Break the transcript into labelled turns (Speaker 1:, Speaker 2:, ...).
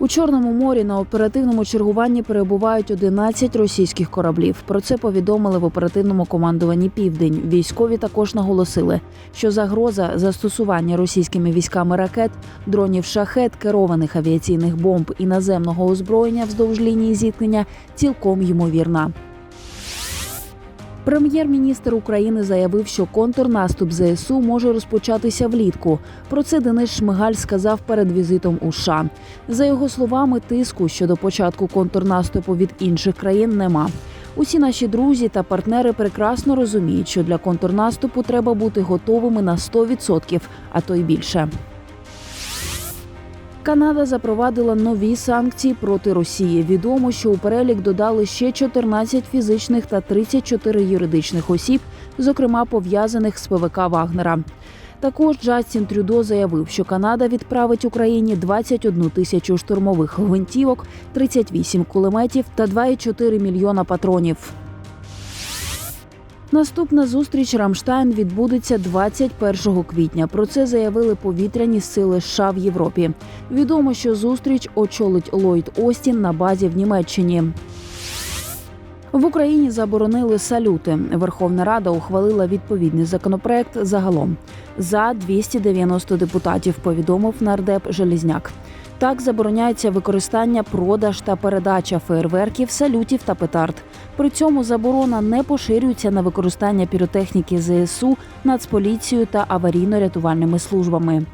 Speaker 1: У Чорному морі на оперативному чергуванні перебувають 11 російських кораблів. Про це повідомили в оперативному командуванні Південь. Військові також наголосили, що загроза застосування російськими військами ракет, дронів шахет, керованих авіаційних бомб і наземного озброєння вздовж лінії зіткнення цілком ймовірна. Прем'єр-міністр України заявив, що контрнаступ ЗСУ може розпочатися влітку. Про це Денис Шмигаль сказав перед візитом у США. За його словами, тиску щодо початку контрнаступу від інших країн нема. Усі наші друзі та партнери прекрасно розуміють, що для контрнаступу треба бути готовими на 100%, а то й більше. Канада запровадила нові санкції проти Росії. Відомо, що у перелік додали ще 14 фізичних та 34 юридичних осіб, зокрема пов'язаних з ПВК Вагнера. Також Джастін Трюдо заявив, що Канада відправить Україні 21 тисячу штурмових гвинтівок, 38 кулеметів та 2,4 мільйона патронів. Наступна зустріч Рамштайн відбудеться 21 квітня. Про це заявили повітряні сили США в Європі. Відомо, що зустріч очолить Ллойд Остін на базі в Німеччині. В Україні заборонили салюти. Верховна Рада ухвалила відповідний законопроект загалом за 290 депутатів. Повідомив нардеп Желізняк. Так забороняється використання, продаж та передача фейерверків, салютів та петард. При цьому заборона не поширюється на використання піротехніки ЗСУ, Нацполіцією та аварійно-рятувальними службами.